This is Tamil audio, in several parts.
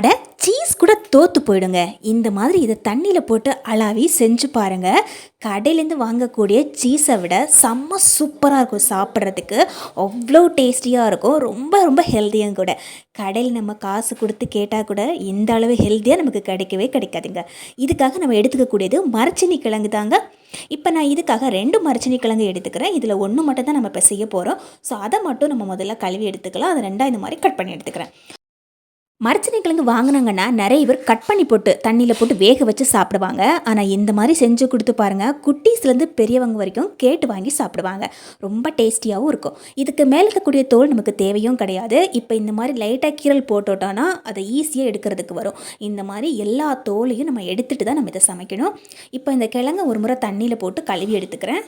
அட சீஸ் கூட தோற்று போயிடுங்க. இந்த மாதிரி இதை தண்ணியில் போட்டு அளாவி செஞ்சு பாருங்கள் கடையிலேருந்து வாங்கக்கூடிய சீஸை விட செம்ம சூப்பராக இருக்கும் சாப்பிட்றதுக்கு. அவ்வளோ டேஸ்டியாக இருக்கும். ரொம்ப ரொம்ப ஹெல்த்தியும் கூட. கடையில் நம்ம காசு கொடுத்து கேட்டால் கூட இந்த அளவு ஹெல்த்தியாக நமக்கு கிடைக்கவே கிடைக்காதுங்க. இதுக்காக நம்ம எடுத்துக்கக்கூடியது மரச்சினி கிழங்கு தாங்க. இப்போ நான் இதுக்காக ரெண்டு மரச்சினி கிழங்கு எடுத்துக்கிறேன். இதில் ஒன்று மட்டும் தான் நம்ம இப்போ செய்ய போகிறோம் ஸோ அதை மட்டும் நம்ம முதல்ல கழுவி எடுத்துக்கலாம். அதை ரெண்டாக இந்த மாதிரி கட் பண்ணி எடுத்துக்கிறேன். மரச்சினி கிழங்கு வாங்கினாங்கன்னா நிறைய பேர் கட் பண்ணி போட்டு தண்ணியில் போட்டு வேக வச்சு சாப்பிடுவாங்க. ஆனால் இந்த மாதிரி செஞ்சு கொடுத்து பாருங்கள் குட்டீஸ்லேருந்து பெரியவங்க வரைக்கும் கேட்டு வாங்கி சாப்பிடுவாங்க. ரொம்ப டேஸ்டியாகவும் இருக்கும். இதுக்கு மேலே இருக்கக்கூடிய தோல் நமக்கு தேவையும் கிடையாது. இப்போ இந்த மாதிரி லைட்டாக கீரல் போட்டுவிட்டோன்னா அதை ஈஸியாக எடுக்கிறதுக்கு வரும். இந்த மாதிரி எல்லா தோலையும் நம்ம எடுத்துகிட்டு தான் நம்ம இதை சமைக்கணும். இப்போ இந்த கிழங்கு ஒரு முறை தண்ணியில் போட்டு கழுவி எடுத்துக்கிறேன்.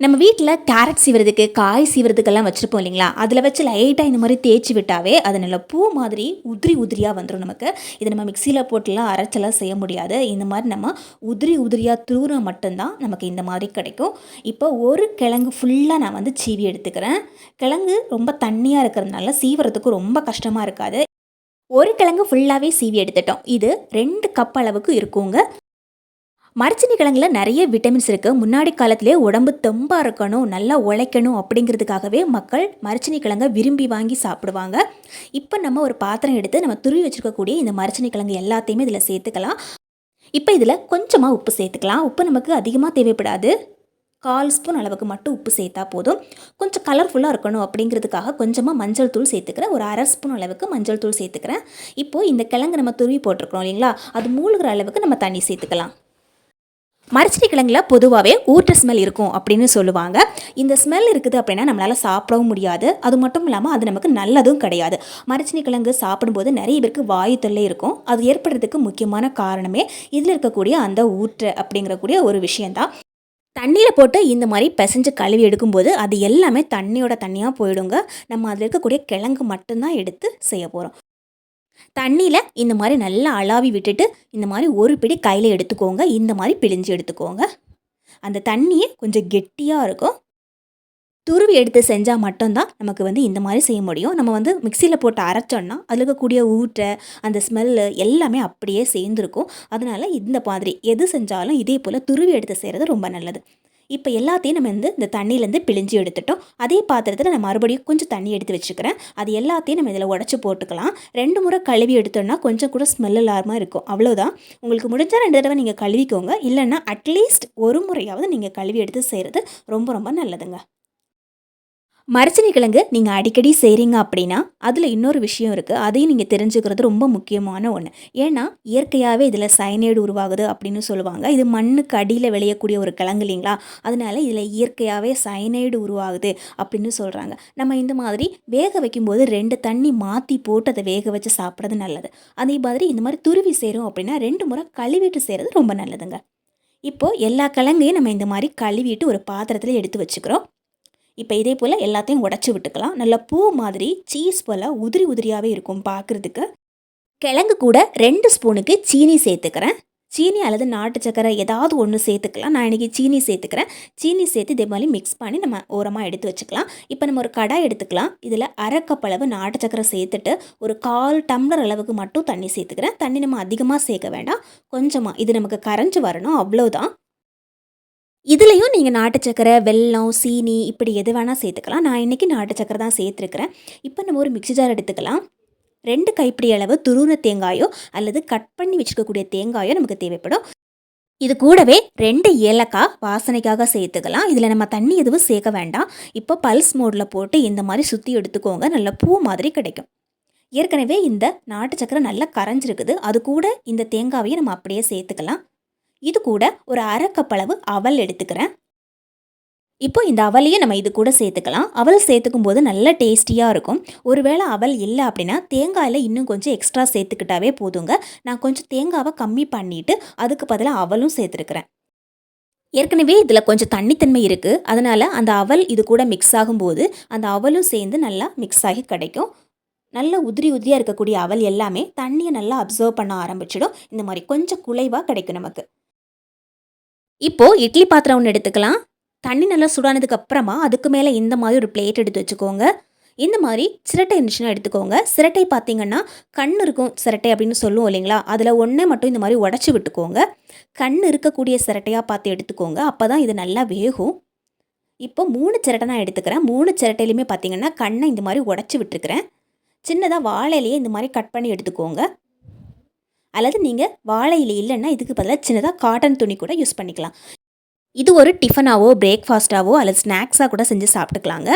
நம்ம வீட்டில் கேரட் சீவுறதுக்கு காய் சீவுறதுக்கெல்லாம் வச்சுருப்போம் இல்லைங்களா? அதில் வச்சு லைட்டாக இந்த மாதிரி தேய்ச்சி விட்டாவே அது நல்ல பூ மாதிரி உதிரி உதிரியாக வந்துடும் நமக்கு. இதை நம்ம மிக்சியில் போட்டுலாம் அரைச்செல்லாம் செய்ய முடியாது. இந்த மாதிரி நம்ம உதிரி உதிரியாக தூரம் மட்டும்தான் நமக்கு இந்த மாதிரி கிடைக்கும். இப்போ ஒரு கிழங்கு ஃபுல்லாக நான் வந்து சீவி எடுத்துக்கிறேன். கிழங்கு ரொம்ப தண்ணியாக இருக்கிறதுனால சீவுறதுக்கு ரொம்ப கஷ்டமாக இருக்காது. ஒரு கிழங்கு ஃபுல்லாகவே சீவி எடுத்துட்டோம். இது ரெண்டு கப் அளவுக்கு இருக்குங்க. மரச்சினி கிழங்குல நிறைய விட்டமின்ஸ் இருக்குது முன்னாடி காலத்திலே உடம்பு தெம்பாக இருக்கணும் நல்லா உழைக்கணும் அப்படிங்கிறதுக்காகவே மக்கள் மரச்சினி கிழங்கை விரும்பி வாங்கி சாப்பிடுவாங்க. இப்போ நம்ம ஒரு பாத்திரம் எடுத்து நம்ம துருவி வச்சுருக்கக்கூடிய இந்த மரச்சினி கிழங்கு எல்லாத்தையுமே இதில் சேர்த்துக்கலாம். இப்போ இதில் கொஞ்சமாக உப்பு சேர்த்துக்கலாம். உப்பு நமக்கு அதிகமாக தேவைப்படாது. கால் ஸ்பூன் அளவுக்கு மட்டும் உப்பு சேர்த்தா போதும். கொஞ்சம் கலர்ஃபுல்லாக இருக்கணும் அப்படிங்கிறதுக்காக கொஞ்சமாக மஞ்சள் தூள் சேர்த்துக்கிறேன். ஒரு அரை ஸ்பூன் அளவுக்கு மஞ்சள் தூள் சேர்த்துக்கிறேன். இப்போது இந்த கிழங்கு நம்ம துருவி போட்டிருக்கிறோம் இல்லைங்களா? அது மூழ்கிற அளவுக்கு நம்ம தண்ணி சேர்த்துக்கலாம். மரச்சினி கிழங்குல பொதுவாகவே ஊற்ற ஸ்மெல் இருக்கும் அப்படின்னு சொல்லுவாங்க. இந்த ஸ்மெல் இருக்குது அப்படின்னா நம்மளால் சாப்பிடவும் முடியாது. அது மட்டும் இல்லாமல் அது நமக்கு நல்லதும் கிடையாது. மரச்சினி கிழங்கு சாப்பிடும்போது நிறைய பேருக்கு வாயு தொல்லை இருக்கும். அது ஏற்படுறதுக்கு முக்கியமான காரணமே இதில் இருக்கக்கூடிய அந்த ஊற்று அப்படிங்கிறக்கூடிய ஒரு விஷயந்தான் தண்ணியில் போட்டு இந்த மாதிரி பிசைஞ்சு கழுவி எடுக்கும்போது அது எல்லாமே தண்ணியோட தண்ணியாக போயிடுங்க. நம்ம அதில் இருக்கக்கூடிய கிழங்கு மட்டும்தான் எடுத்து செய்ய போகிறோம் தண்ணியில் இந்த மாதிரி நல்லா அளாவி விட்டுட்டு இந்த மாதிரி ஒரு பிடி கையில் எடுத்துக்கோங்க. இந்த மாதிரி பிழிஞ்சு எடுத்துக்கோங்க. அந்த தண்ணியே கொஞ்சம் கெட்டியாக இருக்கும். துருவி எடுத்து செஞ்சால் மட்டும்தான் நமக்கு வந்து இந்த மாதிரி செய்ய முடியும். நம்ம வந்து மிக்சியில் போட்டு அரைச்சோன்னா அதில் இருக்கக்கூடிய ஊற்றை அந்த ஸ்மெல்லு எல்லாமே அப்படியே சேர்ந்துருக்கும். அதனால் இந்த மாதிரி எது செஞ்சாலும் இதே போல் துருவி எடுத்து செய்கிறது ரொம்ப நல்லது. இப்போ எல்லாத்தையும் நம்ம வந்து இந்த தண்ணியிலேருந்து பிழிஞ்சு எடுத்துட்டோம். அதே பாத்திரத்தில் நான் மறுபடியும் கொஞ்சம் தண்ணி எடுத்து வச்சுக்கிறேன். அது எல்லாத்தையும் நம்ம இதில் உடச்சி போட்டுக்கலாம். ரெண்டு முறை கழுவி எடுத்தோம்னா கொஞ்சம் கூட ஸ்மெல் இல்லாமல் இருக்கும். அவ்வளோதான் உங்களுக்கு முடிஞ்சால் ரெண்டு தடவை நீங்கள் கழுவிக்கோங்க. இல்லைன்னா அட்லீஸ்ட் ஒரு முறையாவது நீங்கள் கழுவி எடுத்து செய்கிறது ரொம்ப ரொம்ப நல்லதுங்க. மரச்சினி கிழங்கு நீங்கள் அடிக்கடி செய்கிறீங்க அப்படின்னா அதில் இன்னொரு விஷயம் இருக்குது அதையும் நீங்கள் தெரிஞ்சுக்கிறது ரொம்ப முக்கியமான ஒன்று ஏன்னா இயற்கையாகவே இதில் சைனைடு உருவாகுது அப்படின்னு சொல்லுவாங்க. இது மண்ணுக்கு அடியில் விளையக்கூடிய ஒரு கிழங்கு இல்லைங்களா? அதனால இதில் இயற்கையாகவே சைனைடு உருவாகுது அப்படின்னு சொல்கிறாங்க நம்ம இந்த மாதிரி வேக வைக்கும்போது ரெண்டு தண்ணி மாற்றி போட்டு அதை வேக வச்சு சாப்பிட்றது நல்லது. அதே மாதிரி இந்த மாதிரி துருவி செய்கிறோம் அப்படின்னா ரெண்டு முறை கழுவிட்டு செய்கிறது ரொம்ப நல்லதுங்க. இப்போது எல்லா கிழங்கையும் நம்ம இந்த மாதிரி கழுவிட்டு ஒரு பாத்திரத்தில் எடுத்து வச்சுக்கிறோம். இப்போ இதே போல் எல்லாத்தையும் உடச்சி விட்டுக்கலாம். நல்ல பூ மாதிரி சீஸ் போல் உதிரி உதிரியாகவே இருக்கும் பார்க்குறதுக்கு. கிழங்கு கூட ரெண்டு ஸ்பூனுக்கு சீனி சேர்த்துக்கிறேன். சீனி அல்லது நாட்டு சக்கரை ஏதாவது ஒன்று சேர்த்துக்கலாம். நான் இன்றைக்கி சீனி சேர்த்துக்கிறேன். சீனி சேர்த்து இதே மாதிரி மிக்ஸ் பண்ணி நம்ம ஓரமாக எடுத்து வச்சுக்கலாம். இப்போ நம்ம ஒரு கடாய் எடுத்துக்கலாம். இதில் அரைக்கப்பளவு நாட்டு சக்கரை சேர்த்துட்டு ஒரு கால் டம்ளர் அளவுக்கு மட்டும் தண்ணி சேர்த்துக்கிறேன். தண்ணி நம்ம அதிகமாக சேர்க்க வேண்டாம். கொஞ்சமாக இது நமக்கு கரைஞ்சி வரணும். அவ்வளோதான் இதுலேயும் நீங்கள் நாட்டு சக்கரை வெல்லம் சீனி இப்படி எது வேணால் சேர்த்துக்கலாம். நான் இன்றைக்கி நாட்டு சக்கரை தான் சேர்த்துருக்கிறேன். இப்போ நம்ம ஒரு மிக்ஸி ஜார் எடுத்துக்கலாம். ரெண்டு கைப்பிடி அளவு துருவின தேங்காயோ அல்லது கட் பண்ணி வச்சுக்கக்கூடிய தேங்காயோ நமக்கு தேவைப்படும். இது கூடவே ரெண்டு ஏலக்காய் வாசனைக்காக சேர்த்துக்கலாம். இதில் நம்ம தண்ணி எதுவும் சேர்க்க வேண்டாம். இப்போ பல்ஸ் மோடில் போட்டு இந்த மாதிரி சுற்றி எடுத்துக்கோங்க. நல்ல பூ மாதிரி கிடைக்கும். ஏற்கனவே இந்த நாட்டு சக்கரை நல்லா கரைஞ்சிருக்குது. அது கூட இந்த தேங்காவையும் நம்ம அப்படியே சேர்த்துக்கலாம். இது கூட ஒரு அரை அவல் எடுத்துக்கிறேன். இப்போ இந்த அவலையும் நம்ம இது கூட சேர்த்துக்கலாம். அவல் சேர்த்துக்கும் போது நல்ல டேஸ்டியாக இருக்கும். ஒருவேளை அவல் இல்லை அப்படின்னா தேங்காயில் இன்னும் கொஞ்சம் எக்ஸ்ட்ரா சேர்த்துக்கிட்டாவே போதுங்க. நான் கொஞ்சம் தேங்காவை கம்மி பண்ணிவிட்டு அதுக்கு பதிலாக அவலும் சேர்த்துருக்குறேன். ஏற்கனவே இதில் கொஞ்சம் தண்ணித்தன்மை இருக்குது அதனால் அந்த அவல் இது கூட மிக்ஸ் ஆகும்போது அந்த அவலும் சேர்ந்து நல்லா மிக்ஸ் ஆகி கிடைக்கும். நல்லா உதிரி உதிரியாக இருக்கக்கூடிய அவல் எல்லாமே தண்ணியை நல்லா அப்சர்வ் பண்ண ஆரம்பிச்சிடும். இந்த மாதிரி கொஞ்சம் குலைவாக கிடைக்கும் நமக்கு. இப்போது இட்லி பாத்திரம் ஒன்று எடுத்துக்கலாம். தண்ணி நல்லா சுடானதுக்கு அப்புறமா அதுக்கு மேலே இந்த மாதிரி ஒரு பிளேட் எடுத்து வச்சுக்கோங்க. இந்த மாதிரி சிரட்டை இருந்துச்சுன்னா எடுத்துக்கோங்க. சிரட்டை பார்த்தீங்கன்னா கண் இருக்கும் சிரட்டை அப்படின்னு சொல்லுவோம் இல்லைங்களா? அதில் ஒன்றே மட்டும் இந்த மாதிரி உடச்சி விட்டுக்கோங்க. கண் இருக்கக்கூடிய சிரட்டையாக பார்த்து எடுத்துக்கோங்க. அப்போ தான் இது நல்லா வேகும். இப்போ மூணு சிரட்டை நான் எடுத்துக்கிறேன். மூணு சிரட்டையிலையுமே பார்த்தீங்கன்னா கண்ணை இந்த மாதிரி உடச்சி விட்டுருக்கிறேன். சின்னதாக வாழையிலேயே இந்த மாதிரி கட் பண்ணி எடுத்துக்கோங்க. அல்லது நீங்கள் வாழை இலை இல்லைன்னா இதுக்கு பதிலாக சின்னதாக காட்டன் துணி கூட யூஸ் பண்ணிக்கலாம். இது ஒரு டிஃபனாவோ பிரேக்ஃபாஸ்ட்டாவோ அல்லது ஸ்நாக்ஸாக கூட செஞ்சு சாப்பிட்டுக்கலாங்க.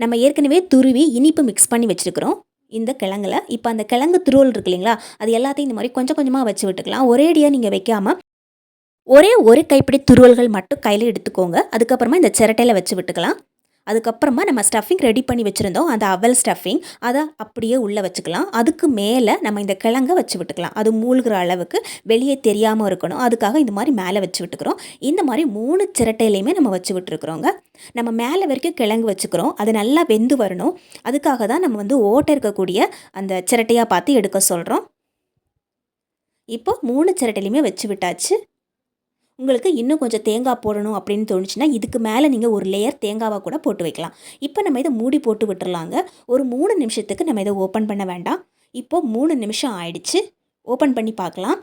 நம்ம ஏற்கனவே துருவி இனிப்பு மிக்ஸ் பண்ணி வச்சுருக்கிறோம். இந்த கிழங்குல. இப்போ அந்த கிழங்கு துருவல் இருக்கு இல்லைங்களா? அது எல்லாத்தையும் இந்த மாதிரி கொஞ்சம் கொஞ்சமாக வச்சு விட்டுக்கலாம். ஒரேடியாக நீங்கள் வைக்காமல் ஒரே ஒரு கைப்பிடி துருவல்கள் மட்டும் கையில் எடுத்துக்கோங்க. அதுக்கப்புறமா இந்த சிரட்டையில் வச்சு விட்டுக்கலாம். அதுக்கப்புறமா நம்ம ஸ்டஃபிங் ரெடி பண்ணி வச்சுருந்தோம். அந்த அவல் ஸ்டஃபிங் அதை அப்படியே உள்ளே வச்சுக்கலாம். அதுக்கு மேலே நம்ம இந்த கிழங்கை வச்சு விட்டுக்கலாம். அது மூழ்கிற அளவுக்கு வெளியே தெரியாமல் இருக்கணும். அதுக்காக இந்த மாதிரி மேலே வச்சு விட்டுக்கிறோம். இந்த மாதிரி மூணு சிரட்டையிலையுமே நம்ம வச்சு விட்டுருக்குறோங்க. நம்ம மேலே வரைக்கும் கிழங்கு வச்சுக்கிறோம். அது நல்லா வெந்து வரணும். அதுக்காக தான் நம்ம வந்து ஓட்டை இருக்கக்கூடிய அந்த சிரட்டையாக பார்த்து எடுக்க சொல்கிறோம் இப்போ மூணு சிரட்டையிலையுமே வச்சு விட்டாச்சு. உங்களுக்கு இன்னும் கொஞ்சம் தேங்காய் போடணும் அப்படின்னு தோணுச்சுன்னா இதுக்கு மேலே நீங்கள் ஒரு லேயர் தேங்காவை கூட போட்டு வைக்கலாம். இப்போ நம்ம இதை மூடி போட்டு விட்டுறலாங்க. ஒரு மூணு நிமிஷத்துக்கு நம்ம இதை ஓப்பன் பண்ண வேண்டாம். இப்போது மூணு நிமிஷம் ஆயிடுச்சு. ஓப்பன் பண்ணி பார்க்கலாம்.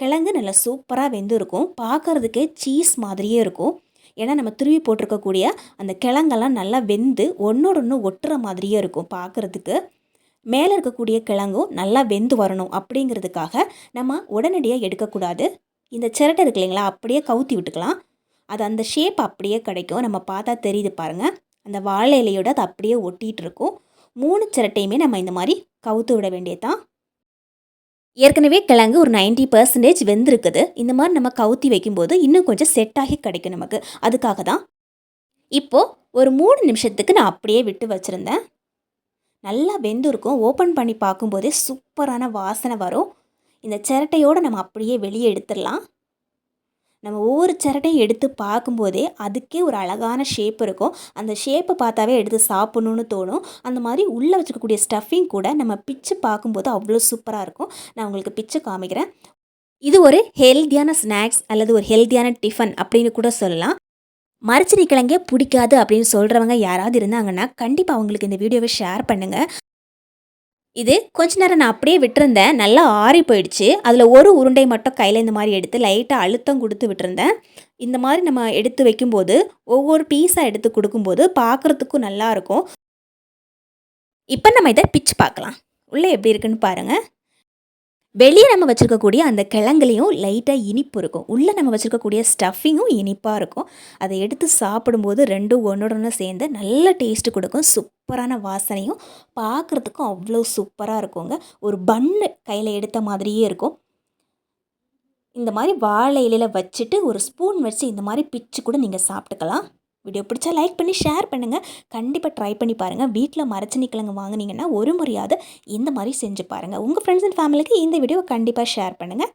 கிழங்கு நல்லா சூப்பராக வெந்து இருக்கும் பார்க்குறதுக்கே சீஸ் மாதிரியே இருக்கும். ஏன்னா நம்ம திருவி போட்டிருக்கக்கூடிய அந்த கிழங்கெல்லாம் நல்லா வெந்து ஒன்றோட ஒன்று ஒட்டுற மாதிரியே இருக்கும் பார்க்குறதுக்கு. மேலே இருக்கக்கூடிய கிழங்கும் நல்லா வெந்து வரணும் அப்படிங்கிறதுக்காக நம்ம உடனடியாக எடுக்கக்கூடாது. இந்த சிரட்டை இருக்கு இல்லைங்களா அப்படியே கவுத்தி விட்டுக்கலாம். அது அந்த ஷேப் அப்படியே கிடைக்கும். நம்ம பார்த்தா தெரியுது பாருங்கள் அந்த வாழை இலையோட அது அப்படியே ஒட்டிகிட்டு இருக்கும். மூணு சிரட்டையுமே நம்ம இந்த மாதிரி கவுத்து விட வேண்டியதான் ஏற்கனவே கிழங்கு ஒரு நைன்ட்டி பர்சன்டேஜ் வெந்திருக்குது. இந்த மாதிரி நம்ம கவுத்தி வைக்கும்போது இன்னும் கொஞ்சம் செட் ஆகி கிடைக்கும் நமக்கு. அதுக்காக தான். இப்போது ஒரு மூணு நிமிஷத்துக்கு நான் அப்படியே விட்டு வச்சுருந்தேன். நல்லா வெந்திருக்கும். ஓப்பன் பண்ணி பார்க்கும்போதே சூப்பரான வாசனை வரும். இந்த சிரட்டையோடு நம்ம அப்படியே வெளியே எடுத்துடலாம். நம்ம ஒவ்வொரு சிரட்டையும் எடுத்து பார்க்கும்போதே அதுக்கே ஒரு அழகான ஷேப் இருக்கும். அந்த ஷேப்பை பார்த்தாவே எடுத்து சாப்பிட்ணுன்னு தோணும். அந்த மாதிரி உள்ளே வச்சுருக்கக்கூடிய ஸ்டஃபிங் கூட நம்ம பிச்சு பார்க்கும்போது அவ்வளோ சூப்பராக இருக்கும். நான் உங்களுக்கு பிச்சு காமிக்கிறேன். இது ஒரு ஹெல்த்தியான ஸ்நாக்ஸ் அல்லது ஒரு ஹெல்த்தியான டிஃபன் அப்படின்னு கூட சொல்லலாம். மரச்சனி கிழங்கே பிடிக்காது அப்படின்னு சொல்கிறவங்க யாராவது இருந்தாங்கன்னா கண்டிப்பாக அவங்களுக்கு இந்த வீடியோவை ஷேர் பண்ணுங்கள் இது கொஞ்ச நேரம் நான் அப்படியே விட்டுருந்தேன். நல்லா ஆறி போயிடுச்சு. அதில் ஒரு உருண்டை மட்டும் கையில் இந்த மாதிரி எடுத்து லைட்டாக அழுத்தம் கொடுத்து விட்டுருந்தேன். இந்த மாதிரி நம்ம எடுத்து வைக்கும்போது ஒவ்வொரு பீஸாக எடுத்து கொடுக்கும்போது பார்க்குறதுக்கும் நல்லாயிருக்கும் இப்போ நம்ம இதை பிச்சு பார்க்கலாம். உள்ளே எப்படி இருக்குன்னு பாருங்கள் வெளியே நம்ம வச்சுருக்கக்கூடிய அந்த கிழங்குலையும் லைட்டாக இனிப்பு இருக்கும். உள்ளே நம்ம வச்சுருக்கக்கூடிய ஸ்டஃபிங்கும் இனிப்பாக இருக்கும். அதை எடுத்து சாப்பிடும்போது ரெண்டும் ஒன்றோட ஒன்று சேர்ந்து நல்ல டேஸ்ட்டு கொடுக்கும். சூப் சூப்பரான வாசனையும் பார்க்குறதுக்கும் அவ்வளோ சூப்பராக இருக்குங்க. ஒரு பன்னு கையில் எடுத்த மாதிரியே இருக்கும். இந்த மாதிரி வாழை இலையில் வச்சுட்டு ஒரு ஸ்பூன் வச்சு இந்த மாதிரி பிச்சு கூட நீங்கள் சாப்பிட்டுக்கலாம். வீடியோ பிடிச்சா லைக் பண்ணி ஷேர் பண்ணுங்கள் கண்டிப்பாக ட்ரை பண்ணி பாருங்கள் வீட்டில் மரச்சனி கிழங்கு வாங்கினீங்கன்னா ஒரு முறையாவது இந்த மாதிரி செஞ்சு பாருங்கள் உங்கள் ஃப்ரெண்ட்ஸ் அண்ட் ஃபேமிலிக்கு இந்த வீடியோ கண்டிப்பாக ஷேர் பண்ணுங்கள்